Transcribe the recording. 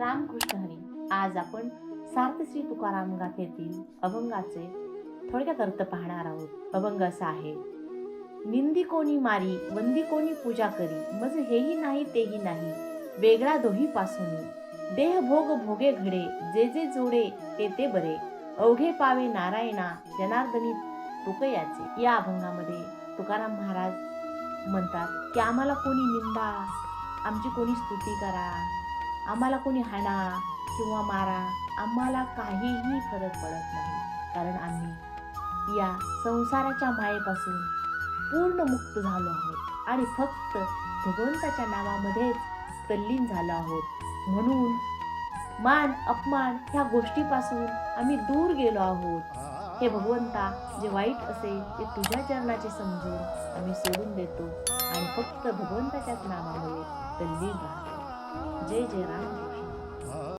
रामकृष्ण हरी. आज आपण सार्थ श्री तुकाराम गाथेतील अभंगाचे थोडक्यात अर्थ पाहणार आहोत. अभंग असा आहे निंदी कोणी मारी वंदी कोणी पूजा करी मज हेही नाही तेही नाही वेगळा दोही पासून. देह भोग भोगे घडे जे जे जोडे ते ते बरे. अवघे पावे नारायणा जनार्दनी तुकयाचे. या अभंगामध्ये तुकाराम महाराज म्हणतात की आम्हाला कोणी निंदा आमची कोणी स्तुती करा आम्हाला कोणी हाणा किंवा मारा आम्हाला काहीही फरक पडत नाही. कारण आम्ही या संसाराच्या मायेपासून पूर्ण मुक्त झालो आहोत आणि फक्त भगवंताच्या नावामध्येच तल्लीन झालो आहोत. म्हणून मान अपमान ह्या गोष्टीपासून आम्ही दूर गेलो आहोत. हे भगवंता जे वाईट असेल ते तुझ्या चरणाचे समजून आम्ही सोडून देतो आणि फक्त भगवंताच्याच नावामुळे तल्लीन राहतो. जय जय राम